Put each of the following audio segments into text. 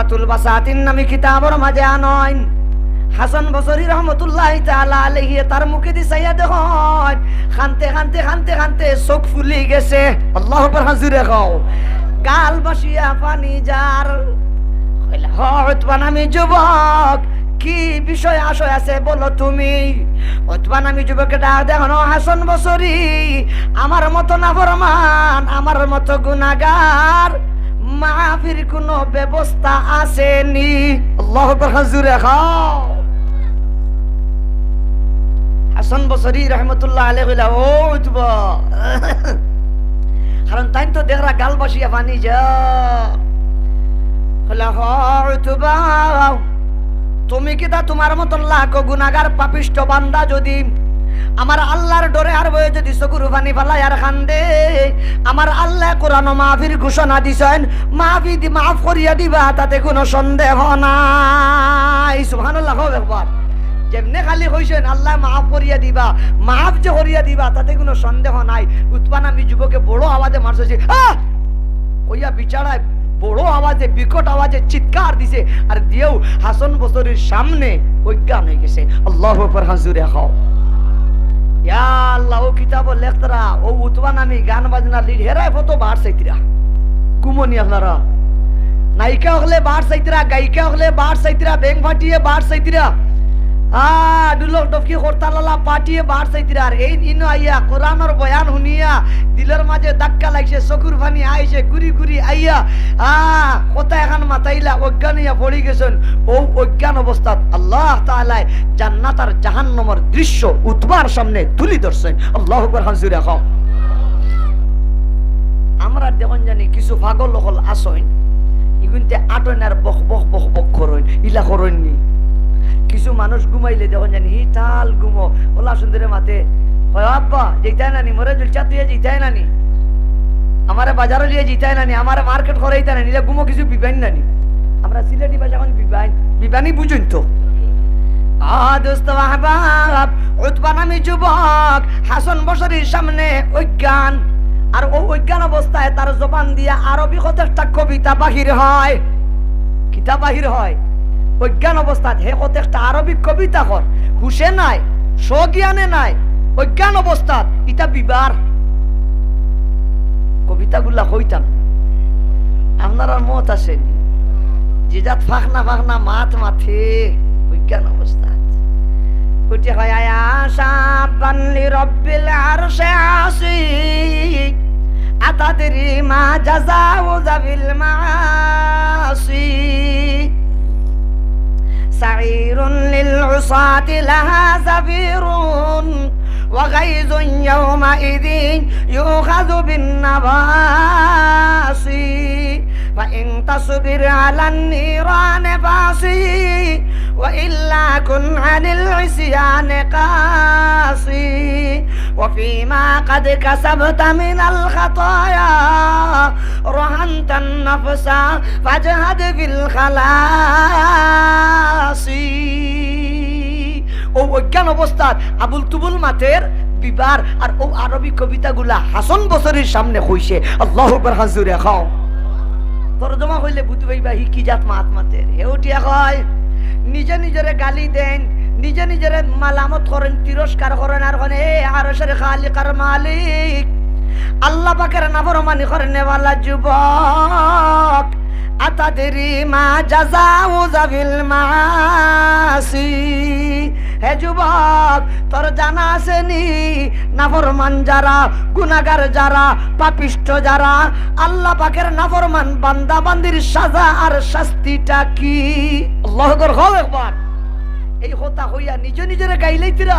ইজাহাতুল বাসাতিন নামি কিতাবর মাঝে আনয়ন হাসান বসরি রহমতুল্লাহ তাআলা আলাইহি তার মুখে দি সাইয়া দেখুন খানতে খানতে খানতে খানতে চোখ ফুলি গেছে। আল্লাহ আকবার, হাজুরে খাও গাল বসিয়া পানি যার। হতবান আমি যুবক, কি বিষয় আশয় আছে বলো তুমি? অথবান আমি যুবকে ডাক দেখো হাসন বসরি। আমার মতো নাফরমান, আমার মতো গুনাগার। মাফির কোনো ব্যবস্থা আসেনি। আল্লাহ হাজুরে হাসান বসরি রহমতুল্লাহ উঠব কারণ তাই তো দেখরা গাল বসিয়া পানি যা। তুমি কি তা তোমার মতন লাখ গুনাগার পাপিষ্ট বান্দা যদি আমার আল্লাহর ডরে আর বয়ে যদি চকুর পানি ফেলাই আর খান্দে, আমার আল্লাহ কোরআন মাহফির ঘোষণা দিছেন মাহফি দি মাফ করিয়া দিবা, তাতে কোনো সন্দেহ নাই। সুবহানাল্লাহ যেমনে খালি হইছেন আল্লাহ মাফ করিয়া দিবা, মাফ যে করিয়া দিবা, তাতে কোনো সন্দেহ নাই। উৎপান আমি যুবকে বড় আওয়াজে মারছি ওইয়া বিচারায় বড় আওয়াজে, বিকট আওয়াজে চিৎকার দিছে, আর দিয়েও হাসন বসরির সামনে অজ্ঞান হয়ে গেছে। আল্লাহ হাজুরে খাও। আল্লাহ, ও কিতাব লেখতারা, ও উতবা নামি, গান বাজনা লিড হেরায় ফতো বার সাইতিরা গুমনি আপনারা। নায়িকা হলে বার সাইতিরা গায়িকা হলে বার সাইতিরা ব্যাং ফাটিয়ে বার সাইতিরা দুলক ডফকি হরতালালা পাটিয়ে বার সাইতিরা আর এই ইনো আইয়া কোরআনের বয়ান শুনিয়া দিলের মাঝে ধাক্কা লাগছে চকুর পানি আইছে গুরি গুরি আইয়া। হ্যাঁ কথা এখন মাতাইলা, অজ্ঞান হইয়া পড়ি গেছেন ও অজ্ঞান অবস্থাত আল্লাহ তাআলাই জান্নাত আর জাহান্নামের দৃশ্য উতবার সামনে তুলি ধরছেন আল্লাহ আকবার হাজুরে খাও। আমরা দেখুন জানি, কিছু পাগল হল আসইন ইগুনতে আটন আর বক বক বক বক করইন ইলা করইননি কিছু মানুষ ঘুমাইলে দেখুন জানি হিটাল ঘুমো। ওলা সুন্দরে মাতে হয় আব্বা, যেইতাই নানি, মরে জুলচা দিয়ে যেইতাই নানি। আমারে বাজারে লিয়ে যেইতাই নানি, আমারে মার্কেট করাইতাই নানি ঘুমো কিছু বিবাইন নানি। আমরা সিলেটি ভাষা এখন বিবাইন, বিবানি বুঝুন তো। অবস্থায় তার জবান দিয়া আরবি কত একটা কবিতা বাহির হয়। কিতাব বাহির হয়। অজ্ঞান অবস্থাত, হে কত একটা আরবি কবিতা কর হুশে নাই, স্বজ্ঞানে নাই, অজ্ঞান অবস্থাত ইটা বিবার। কবিতাগুলা কইতাম, আপনার মত আসেনি যে যাত ফাঁকনা ফাঁকনা মাত মাথে, অজ্ঞান অবস্থাত। কুটি হয় আয়াশা বানলি রব্বিল আরশে আসি, আতাদরি মা জাযাউ যাবিল মাসি। سعير للعصاة لها زفير وغيظ يومئذ يؤخذ بالنواصي. فإن تصبر على النيران فاصي وإلا كن عن العصيان قاصي وفيما قد كسبت من الخطايا رهنت النفس فاجهد في الخلاص ও অজ্ঞান অবস্থার আবুল তুবুল মাতের বিবার আর ও আরবি কবিতাগুলা হাসন বছরের সামনে হইছে আল্লাহ আকবার হাজুরে খাও তরজমা হইলে বুঝতে পাইবা হি কি জাত মাত এউটিয়া কয়, নিজে নিজেরে গালি দেন, নিজে নিজের মালামত করেন, তিরস্কার করেন আর করেন এ আরশের খালিকার মালিক, আল্লাহ পাকের নাফরমানি করেন নেওয়ালা যুবক। আতাদেরি মা জাজাউ জাবিল মাসি। হে যুবক, তোর জানা আসেনি? নাফরমান যারা গুনাগার যারা, পাপিষ্ট যারা, আল্লাহ পাকের নাফরমান বান্দা বান্দির সাজা আর শাস্তিটা কি? আল্লাহ একবার এই কথা হইয়া নিজ নিজের গাইলেইতিরা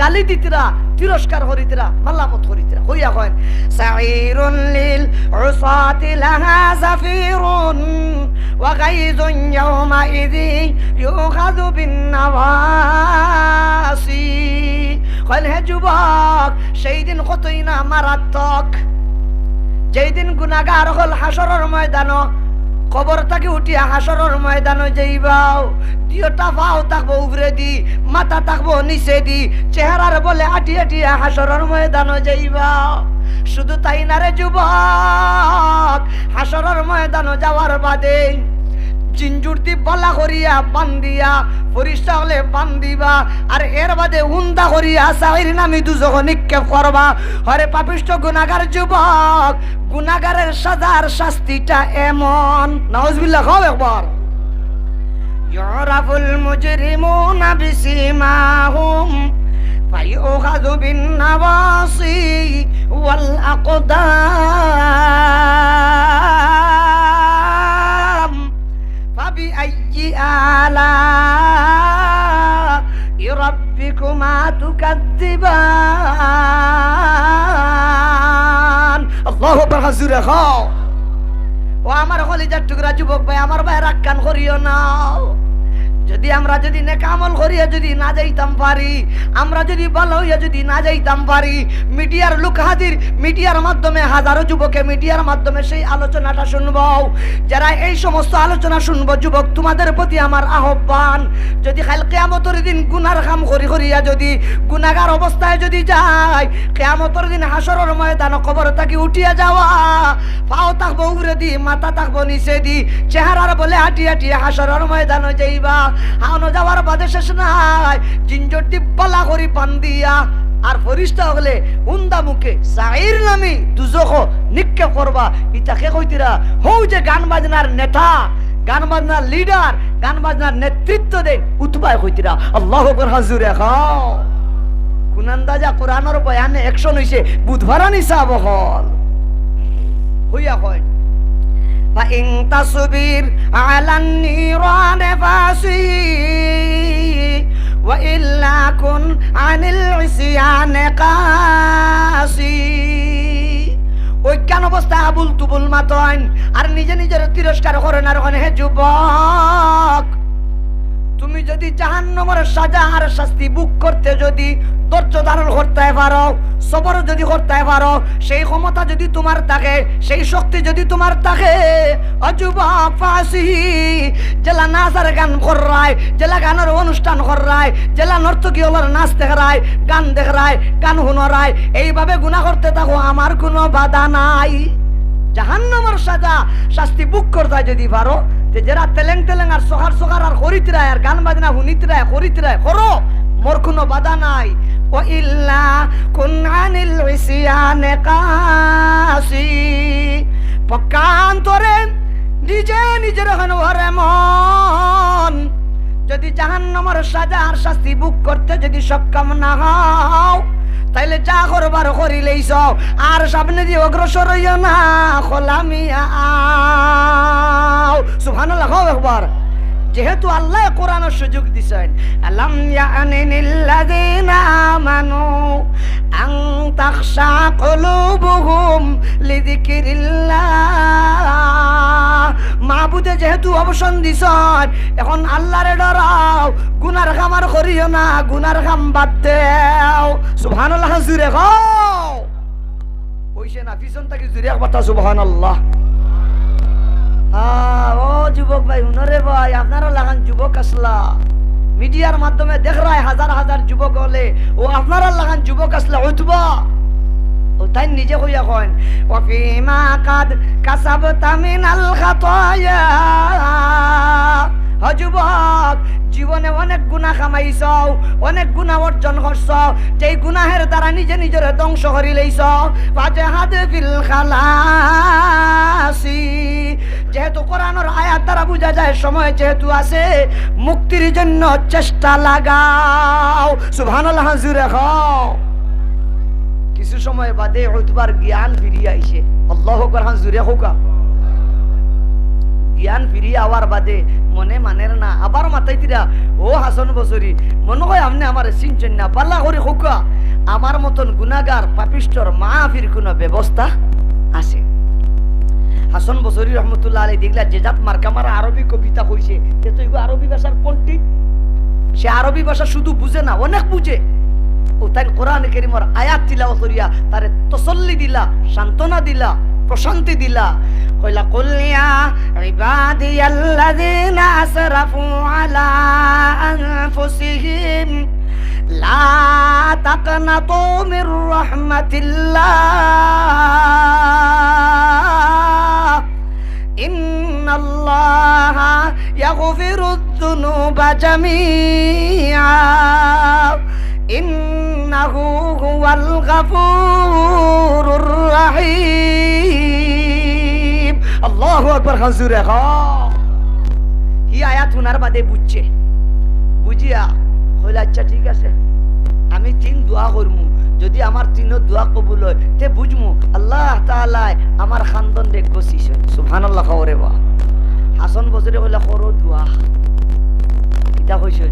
গালি দিতিরা, তিরস্কার হরিতিরা মালামত হরিতিরা। হইয়া কয়েন সাইরুন লিল উসাতি লাহা জাফিরুন ওয়া গাইযুন ইয়াউমাইযি ইউখাযু বিন নাওয়াসি কইল হে যুবক, সেই দিন কতই না মারাত্মক। যেই দিন গুনাগার হল হাসরের ময়দান খবর তাকে উঠিয়া হাসরের ময়দান যাইবাও। দিওটা পাও থাকব উবরে দি, মাথা থাকব নিচে দি চেহারার বলে আটি আটিয়া হাসরের ময়দান যাইবাও। শুধু তাই না রে যুবক হাসরের ময়দান যাওয়ার বাদে জিঞ্জুরতি বলা করিয়া বান্দিয়া পরিষ্কার হলে বান্দিবা আর এর বাদে উন্দা করিয়া সাহির নামি দুজক নিক্ষেপ করবা হরে পাপিষ্ট গুনাগার যুবক গুনাগারের সাজার শাস্তিটা এমন নাউজবিল্লাহ খাও একবার يعرف المجرمون بسيماهم فيؤخذ بالنواصي والأقدام آلاء ربكما تكذبان الله أكبر حزورة خاو ও আমার কলিজার টুকরা যুবক ভাই আমার ভাই রাক্কান করিও না যদি আমরা যদি নেকামল করিয়া যদি না যাইতাম পারি, আমরা যদি ভালো হইয়া যদি না যাইতাম পারি, মিডিয়ার লোক হাজির, মিডিয়ার মাধ্যমে হাজারো যুবকে মিডিয়ার মাধ্যমে সেই আলোচনাটা শুনব। যারা এই সমস্ত আলোচনা শুনব, যুবক, তোমাদের প্রতি আমার আহ্বান, যদি খাল কেয়ামতর দিন গুনার কাম করি করিয়া যদি গুনাগার অবস্থায় যদি যায়, কেয়ামতর দিন হাসরের ময়দান কবর থাকি উঠিয়া যাওয়া, পাও থাকব উড়ে দি, মাথা থাকব নিচে দি, চেহারার বলে হাঁটি হাঁটি হাসরের ময়দান যাইবা। হাওনো যাওয়ার বাদে শেষ নাই। জিঞ্জটি বলা করি পান দিয়া। আর ফরিস্তা হলে উন্দা মুখে সাইর নামি দুজখ নিক্ষেপ করবা। ইটাকে কইতিরা হৌ যে গান বাজনার নেতা, গান বাজনার লিডার, গান বাজনার নেতৃত্ব দে উতবায় কইতিরা, আল্লাহ হাজুরে খাও কুনান্দাজা কোরআনের বয়ানে একশন হইছে বুধবার নিসা বহল। হইয়া কয় فإن تصبر على النيران فاسي وإلا كن عن العصيان قاسي ঐক্যান অবস্থা আবুল তুবুল মাতন আর নিজে নিজের তিরস্কার করেন আর ওখানে হে যুবক তুমি যদি জাহান্নমের সাজা আর শাস্তি বুক করতে যদি ধৈর্য ধারণ করতে পারো, সবর যদি করতে পারো, সেই ক্ষমতা যদি তোমার থাকে, সেই শক্তি যদি তোমার থাকে অযুবক ফাঁসি জেলা নাচার গান কররায়, জেলা গানের অনুষ্ঠান কররায়, জেলা নর্তকী হলার নাচ দেখরায়, গান দেখরায়, গান হুনরায়, এইভাবে গুণা করতে থাকো, আমার কোনো বাধা নাই। জাহান্নামের সাজা শাস্তি বুক করতে যদি পারো যে যারা তেলেং তেলেং আর সকার সকার আর করিতরায় আর গান বাজনা হুনিতরায় করিতরায় করো মোর কোনো বাধা নাই। ও ইল্লা কুনআনিল ইসিয়ানে কাসি পকান্তরে নিজে নিজের হনরে মন। যদি জাহান্নামের সাজা আর শাস্তি বুক করতে যদি সক্ষম না হও তাইলে যা করবার করিলেইছ আর সামনে দিয়ে অগ্রসর হইও না খোলামিয়া সুবহানাল্লাহ হও একবার যেহেতু আল্লাহ কোরআনের সুযোগ দিছেন, আলাম ইয়ানিল্লাযিনা আমানু আন তাখশা কুলুবুহুম লিযিকরিল্লাহ। মাহবুদে যেহেতু অবসান দিছেন এখন আল্লাহরে ডরাও গুনার খামার করিও না গুনার খাম বাদ দেও। সুবহানাল্লাহ জুরে খাও কইছে না পিছন থেকে জুরে একবার সুবহানাল্লাহ। আহ, ও যুবক ভাই হুনরে ভাই আপনারও লাগান যুবক আসলা। মিডিয়ার মাধ্যমে দেখ রায় হাজার হাজার যুবক হলে ও আপনারা লাগান যুবক আসলা উঠবা। তাই নিজে কইয়া কন ওয়াফিমা কাদ কাসাবতা মিনাল খাতায়া। হ যুবক জীবনে অনেক গুণা কামাইছ অনেক গুণা অর্জন করছ যেই গুনাহের দ্বারা নিজে নিজের ধ্বংস করি লইছ পাজে হাত ফিল খালাসি। যেহেতু কোরআনের আয়াত দ্বারা বোঝা যায়, সময় যেহেতু আছে, মুক্তির জন্য চেষ্টা লাগাও। সুবহানাল্লাহ জুরে খাও। কিছু সময় বাদে উতবার জ্ঞান ফিরিয়ে আইছে আল্লাহ আকবার জুরে হোকা। জ্ঞান ফিরিয়ে আওয়ার বাদে মনে মানের না, আবার মাথায় তিরা, ও হাসন বছরি, মনে হয় আপনি আমার চিনছেন না, পাল্লা করে হোকা। আমার মতন গুনাগার পাপিষ্টর মাহফির কোনো ব্যবস্থা আছে? হাসন বছরি রহমতুল্লাহ আলী দেখলা, যে জাত মার্কা মারা আরবি কবিতা কইছে তে তো আরবি ভাষার পণ্ডিত সে আরবি ভাষা শুধু বুঝে না, অনেক বুঝে। ও তাই কোরআন কেরিমর আয়াত তিলা করিয়া তারে তসল্লি দিলা, সান্ত্বনা দিলা, প্রশান্তি দিলা। কইলা কল্লিয়া ইবাদিয়াল্লাযিনা আসরাফু আলা আনফুসিহিম, লা তাকনাতু মির রাহমাতিল্লাহ, ইন্নাল্লাহা ইয়াগফিরুদ যুনুবা জামিআ ইন্ন إنه هو الغفور الرحيم الله أكبر حضور হি আয়াত শোনার বাদে বুঝছে বুঝিয়া হইলে আচ্ছা ঠিক আছে আমি তিন দোয়া করমু যদি আমার তিনও দোয়া কবুল হয় তে বুঝমু আল্লাহ তাআলাই আমার খান্দন দেখ গছিস সুবহানাল্লাহ খবরে বা হাসন বছরে হইলে খর দোয়া কিতা কইছেন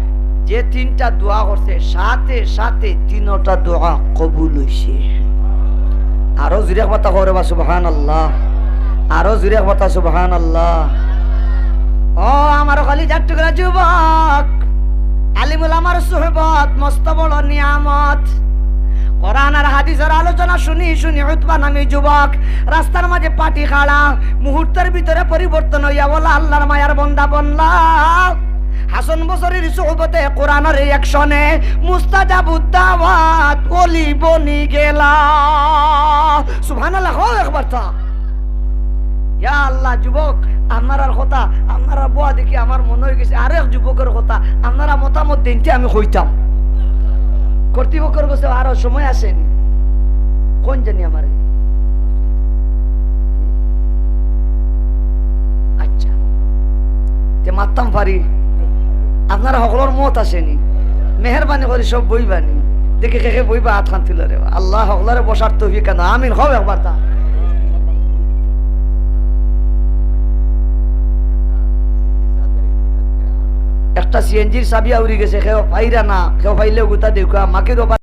যে তিনটা দোয়া করছে, সাথে সাথে তিনটা দোয়া কবুল হইছে। আরও জুরে কথা করে বা সুবহান আল্লাহ আরও জুরে কথা সুবহান আল্লাহ ও আমার খালি যাত্রীরা যুবক, আলিমুল আমার সুহবত, মস্ত বড় নিয়ামত। কোরআন আর হাদিসের আলোচনা শুনি শুনি উতবা নামি যুবক, রাস্তার মাঝে পাটি খাড়া, মুহূর্তের ভিতরে পরিবর্তন হইয়া বলা, আল্লাহর মায়ার বন্দা বনলা। হাসন বসরির সোহবতে কোরআনের একশনে মুস্তাজাবুদ্দাওয়াত ওলি বনি গেলা। সুবহানাল্লাহ হো একবার ইয়া আল্লাহ, যুবক কথা, আপনারা বুয়া দেখি আমার মনে হয়ে গেছে, আরেক যুবকের কথা, আপনারা মতামত দিনতে আমি হইতাম। কর্তৃপক্ষের কাছে আরও সময় আসেনি। কোন জানি আমার? আচ্ছা। তে মারতাম পারি আপনারা সকলের মত আসেনি। মেহরবানি করে, সব বইবানি দেখে খেকে বইবা হাত খান তুলে আল্লাহ সকলারে বসার তো কেন আমিন, হবে একবার তা। একটা সিএনজির চাবি আউরি গেছে, কেউ পাইরা না, কেউ পাইলেও গোটা দেখা মাকে